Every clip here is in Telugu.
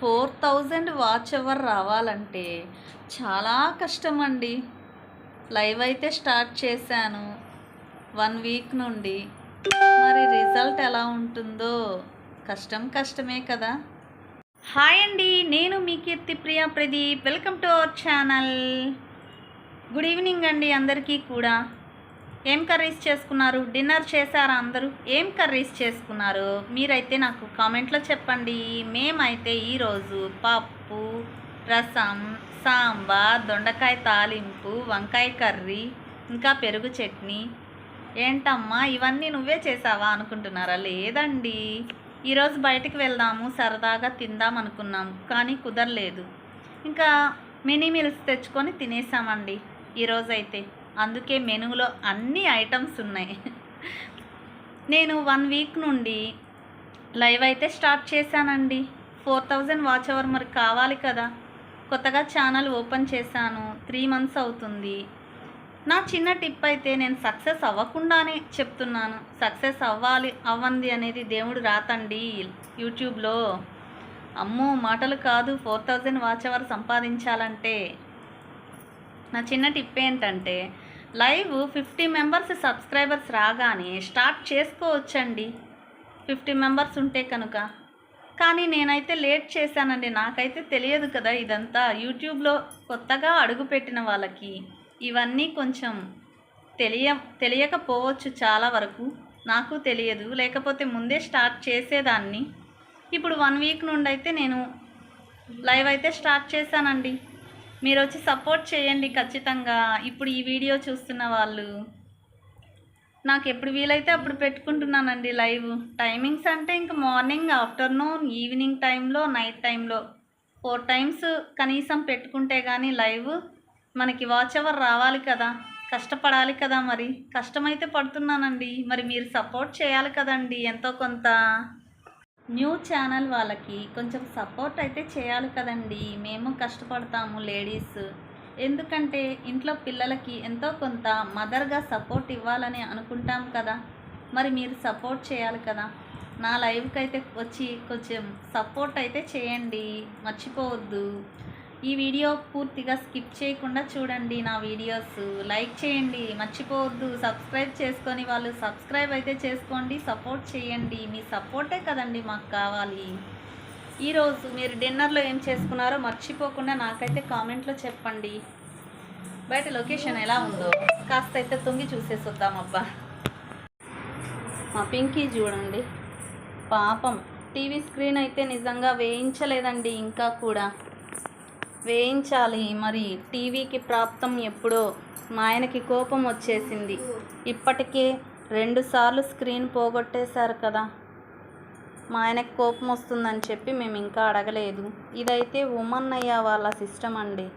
ఫోర్ థౌజండ్ వాచ్ అవర్ రావాలంటే చాలా కష్టం అండి లైవ్ అయితే స్టార్ట్ చేశాను వన్ వీక్ నుండి. మరి రిజల్ట్ ఎలా ఉంటుందో కష్టం కష్టమే కదా. హాయ్ అండి నేను మీ Keerthi Priya Pradeep. Welcome to our channel. Good evening అండి అందరికీ కూడా. ఏం కర్రీస్ చేసుకున్నారు? డిన్నర్ చేశారా అందరూ? ఏం కర్రీస్ చేసుకున్నారు? మీరైతే నాకు కామెంట్లో చెప్పండి. మేమైతే ఈరోజు పప్పు రసం సాంబార్ దొండకాయ తాలింపు వంకాయ కర్రీ ఇంకా పెరుగు చట్నీ. ఏంటమ్మా ఇవన్నీ నువ్వే చేసావా అనుకుంటున్నారా? లేదండి. ఈరోజు బయటికి వెళ్దాము సరదాగా తిందాం అనుకున్నాము కానీ కుదరలేదు. ఇంకా మినీ మీల్స్ తెచ్చుకొని తినేసామండి ఈరోజైతే. అందుకే మెనూలో అన్ని ఐటమ్స్ ఉన్నాయి. నేను వన్ వీక్ నుండి లైవ్ అయితే స్టార్ట్ చేశానండి. ఫోర్ థౌజండ్ వాచ్ అవర్ మరి కావాలి కదా. కొత్తగా ఛానల్ ఓపెన్ చేశాను. త్రీ మంత్స్ అవుతుంది. నా చిన్న టిప్ అయితే నేను సక్సెస్ అవ్వకుండానే చెప్తున్నాను. సక్సెస్ అవ్వాలి అవ్వంది అనేది దేవుడు రాతండి యూట్యూబ్లో. అమ్మో మాటలు కాదు. ఫోర్ థౌజండ్ వాచ్ అవర్ సంపాదించాలంటే. నా చిన్న టిప్ ఏంటంటే లైవ్ ఫిఫ్టీ మెంబర్స్ సబ్స్క్రైబర్స్ రాగానే స్టార్ట్ చేసుకోవచ్చండి. ఫిఫ్టీ మెంబర్స్ ఉంటే కనుక. కానీ నేనైతే లేట్ చేశానండి. నాకైతే తెలియదు కదా ఇదంతా. యూట్యూబ్లో కొత్తగా అడుగుపెట్టిన వాళ్ళకి ఇవన్నీ కొంచెం తెలియ తెలియకపోవచ్చు చాలా వరకు. నాకు తెలియదు. లేకపోతే ముందే స్టార్ట్ చేసేదాన్ని. ఇప్పుడు వన్ వీక్ నుండి అయితే నేను లైవ్ అయితే స్టార్ట్ చేశానండి. మీరు వచ్చి సపోర్ట్ చేయండి ఖచ్చితంగా. ఇప్పుడు ఈ వీడియో చూస్తున్న వాళ్ళు. నాకు ఎప్పుడు వీలైతే అప్పుడు పెట్టుకుంటున్నానండి లైవ్. టైమింగ్స్ అంటే ఇంక మార్నింగ్ ఆఫ్టర్నూన్ ఈవినింగ్ టైంలో నైట్ టైంలో. ఫోర్ టైమ్స్ కనీసం పెట్టుకుంటే కానీ లైవ్ మనకి వాచ్ అవర్ రావాలి కదా. కష్టపడాలి కదా మరి. కష్టమైతే పడుతున్నానండి. మరి మీరు సపోర్ట్ చేయాలి కదండి ఎంతో కొంత. న్యూ ఛానల్ వాళ్ళకి కొంచెం సపోర్ట్ అయితే చేయాలి కదండి. మేము కష్టపడతాము లేడీస్. ఎందుకంటే ఇంట్లో పిల్లలకి ఎంతో కొంత మదర్గా సపోర్ట్ ఇవ్వాలని అనుకుంటాం కదా. మరి మీరు సపోర్ట్ చేయాలి కదా. నా లైవ్కి అయితే వచ్చి కొంచెం సపోర్ట్ అయితే చేయండి. మర్చిపోవద్దు. ఈ వీడియో పూర్తిగా స్కిప్ చేయకుండా చూడండి నా వీడియోస్. లైక్ చేయండి మర్చిపోవద్దు. సబ్స్క్రైబ్ చేసుకొని వాళ్ళు సబ్స్క్రైబ్ అయితే చేసుకోండి సపోర్ట్ చేయండి. మీ సపోర్టే కదండి మాకు కావాలి. ఈరోజు మీరు డిన్నర్లో ఏం చేసుకున్నారో మర్చిపోకుండా నాకైతే కామెంట్లో చెప్పండి. బయట లొకేషన్ ఎలా ఉందో కాస్త అయితే తొంగి చూసేసి వద్దాం అబ్బా. మా పింకీ చూడండి. పాపం టీవీ స్క్రీన్ అయితే నిజంగా వేయించలేదండి ఇంకా కూడా. వేయించాలి. మరి టీవీకి ప్రాప్తం ఎప్పుడో మా ఆయనకి కోపం వచ్చేసింది. ఇప్పటికే రెండుసార్లు స్క్రీన్ పోగొట్టేశారు కదా. మా ఆయనకి కోపం వస్తుందని చెప్పి మేము ఇంకా అడగలేదు. ఇదైతే ఉమన్ అయ్య వాళ్ళ సిస్టమ్ అండి.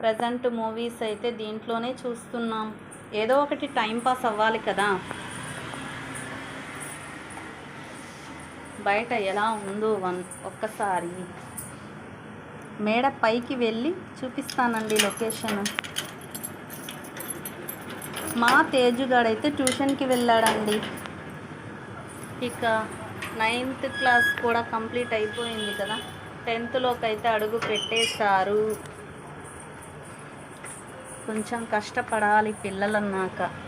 ప్రజెంట్ మూవీస్ అయితే దీంట్లోనే చూస్తున్నాం. ఏదో ఒకటి టైం పాస్ అవ్వాలి కదా. బయట ఎలా ఉందో వన్ ఒక్కసారి. మేడ పైకి వెళ్ళి చూపిస్తానండి లొకేషన్. మా తేజుగాడైతే ట్యూషన్కి వెళ్ళాడండి. ఇక నైన్త్ క్లాస్ కూడా కంప్లీట్ అయిపోయింది కదా. టెన్త్లోకి అయితే అడుగు పెట్టేశారు. కొంచెం కష్టపడాలి పిల్లలన్నాక.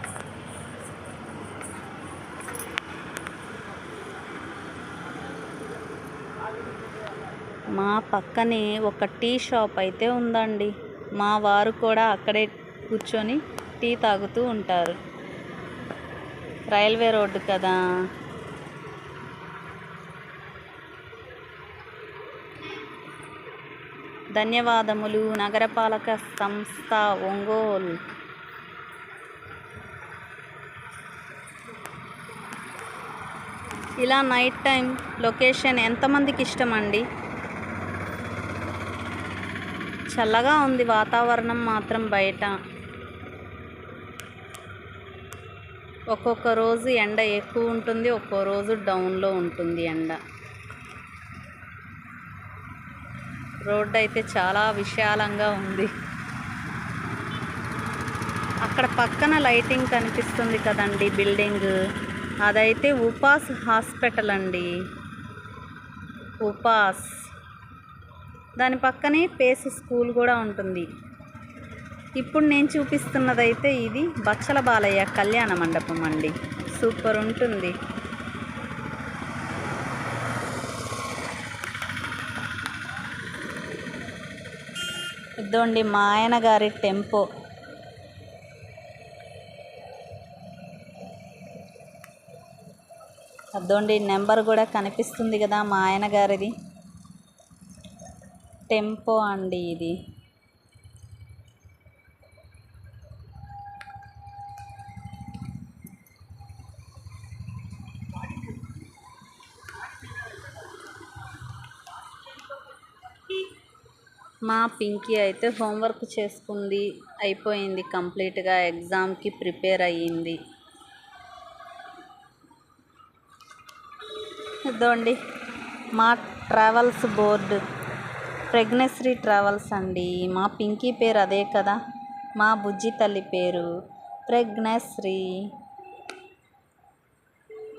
మా పక్కనే ఒక టీ షాప్ అయితే ఉందండి. మా వారు కూడా అక్కడే కూర్చొని టీ తాగుతూ ఉంటారు. రైల్వే రోడ్డు కదా. ధన్యవాదములు నగరపాలక సంస్థ ఒంగోలు. ఇలా నైట్ టైం లొకేషన్ ఎంతమందికి ఇష్టం అండి చల్లగా ఉంది వాతావరణం మాత్రం బయట. ఒక్కొక్క రోజు ఎండ ఎక్కువ ఉంటుంది ఒక్కో రోజు డౌన్లో ఉంటుంది ఎండ. రోడ్డు అయితే చాలా విశాలంగా ఉంది. అక్కడ పక్కన లైటింగ్ కనిపిస్తుంది కదండి బిల్డింగ్. అదైతే ఉపాస్ హాస్పిటల్ అండి. ఉపాస్. దాని పక్కనే పేస్ స్కూల్ కూడా ఉంటుంది. ఇప్పుడు నేను చూపిస్తున్నదైతే ఇది బచ్చల బాలయ్య కళ్యాణ మండపం అండి. సూపర్ ఉంటుంది. ఇదండి మా ఆయన గారి టెంపో. అదోండి నెంబర్ కూడా కనిపిస్తుంది కదా మా ఆయన గారిది. టెంపో అండి ఇది. మా పింకీ అయితే హోంవర్క్ చేసుకుంది అయిపోయింది కంప్లీట్గా ఎగ్జామ్కి ప్రిపేర్ అయ్యింది. ఇదోండి మా ట్రావెల్స్ బోర్డు. ప్రెగ్నెశ్రీ ట్రావెల్స్ అండి. మా పింకీ పేరు అదే కదా. మా బుజ్జి తల్లి పేరు ప్రెగ్నెశ్రీ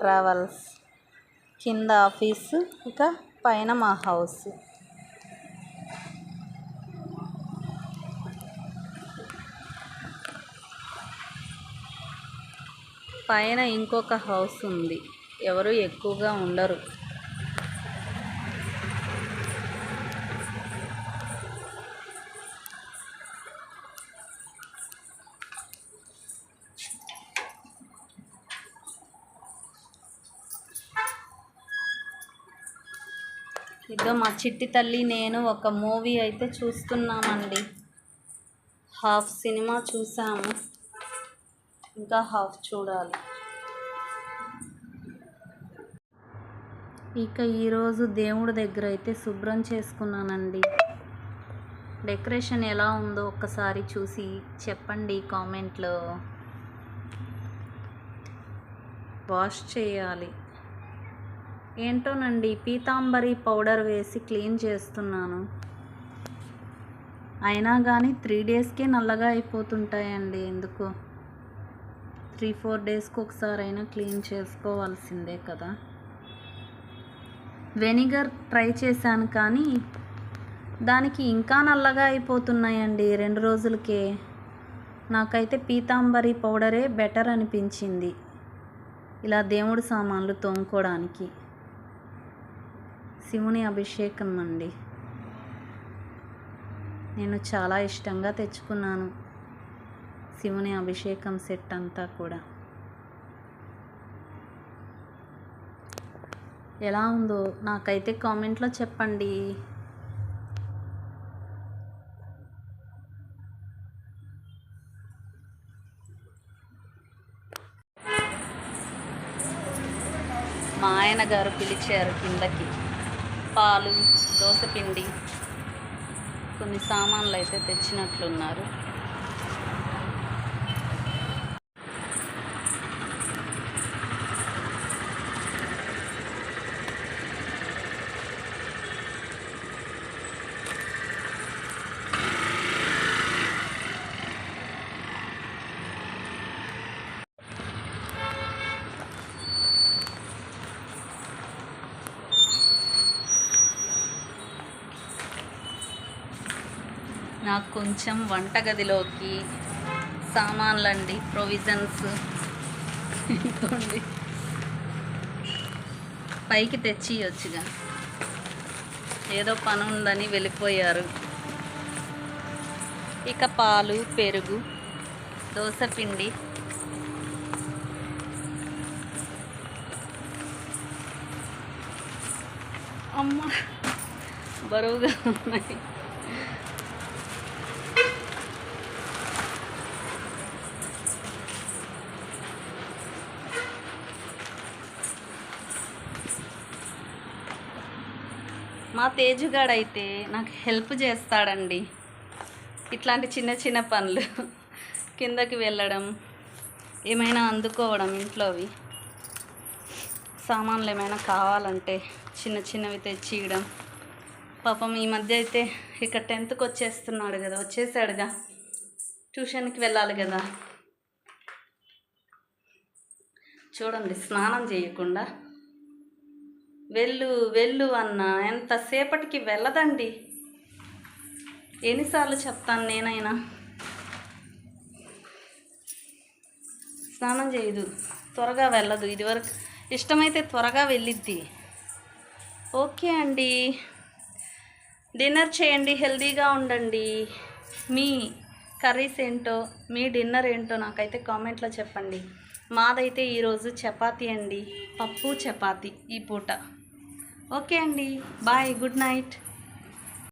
ట్రావెల్స్ కింద ఆఫీసు ఇక పైన మా హౌస్. పైన ఇంకొక హౌస్ ఉంది. ఎవరు ఎక్కువగా ఉండరు. ఇదో మా చిట్టి తల్లి నేను ఒక మూవీ అయితే చూస్తున్నామండి. హాఫ్ సినిమా చూసాము. ఇంకా హాఫ్ చూడాలి. ఇక ఈరోజు దేవుడి దగ్గర అయితే శుభ్రం చేసుకున్నానండి. డెకరేషన్ ఎలా ఉందో ఒక్కసారి చూసి చెప్పండి కామెంట్లో. వాష్ చేయాలి. ఏంటోనండి పీతాంబరి పౌడర్ వేసి క్లీన్ చేస్తున్నాను. అయినా కానీ త్రీ డేస్కే నల్లగా అయిపోతుంటాయండి ఎందుకు. త్రీ ఫోర్ డేస్కి ఒకసారి అయినా క్లీన్ చేసుకోవాల్సిందే కదా. వెనిగర్ ట్రై చేశాను కానీ దానికి ఇంకా నల్లగా అయిపోతున్నాయండి రెండు రోజులకే. నాకైతే పీతాంబరి పౌడరే బెటర్ అనిపించింది. ఇలా దేవుడి సామాన్లు తోముకోవడానికి. శివుని అభిషేకం అండి నేను చాలా ఇష్టంగా తెచ్చుకున్నాను శివుని అభిషేకం సెట్ అంతా కూడా. ఎలా ఉందో నాకైతే కామెంట్లో చెప్పండి. మా ఆయన గారు పిలిచారు కిందకి. పాలు దోసపిండి కొన్ని సామాన్లు అయితే తెచ్చినట్లున్నారు. నాకు కొంచెం వంటగదిలోకి సామాన్లండి ప్రొవిజన్స్. ఇదిగోండి. పైకి తెచ్చి వచ్చుగా ఏదో పని ఉందని వెళ్ళిపోయారు. ఇక పాలు పెరుగు దోశ పిండి అమ్మ బరువుగా ఉన్నాయి. మా తేజుగాడైతే నాకు హెల్ప్ చేస్తాడండి. ఇట్లాంటి చిన్న చిన్న పనులు కిందకి వెళ్ళడం ఏమైనా అందుకోవడం ఇంట్లోవి. సామాన్లు ఏమైనా కావాలంటే చిన్న చిన్నవి తెచ్చియడం. పాపం ఈ మధ్య అయితే ఇక టెన్త్కి వచ్చేస్తున్నాడు కదా వచ్చేసాడుగా. ట్యూషన్కి వెళ్ళాలి కదా. చూడండి స్నానం చేయకుండా వెళ్ళు వెళ్ళు అన్న. ఎంతసేపటికి వెళ్ళదండి? ఎన్నిసార్లు చెప్తాను నేనైనా. స్నానం చేయదు. త్వరగా వెళ్ళదు. ఇదివరకు ఇష్టమైతే త్వరగా వెళ్ళిద్ది. ఓకే అండి. డిన్నర్ చేయండి హెల్దీగా ఉండండి. మీ కర్రీస్ ఏంటో మీ డిన్నర్ ఏంటో నాకైతే కామెంట్లో చెప్పండి. మాదైతే ఈరోజు చపాతీ అండి. పప్పు చపాతీ ఈ పూట. ఓకే అండి బాయ్ గుడ్ నైట్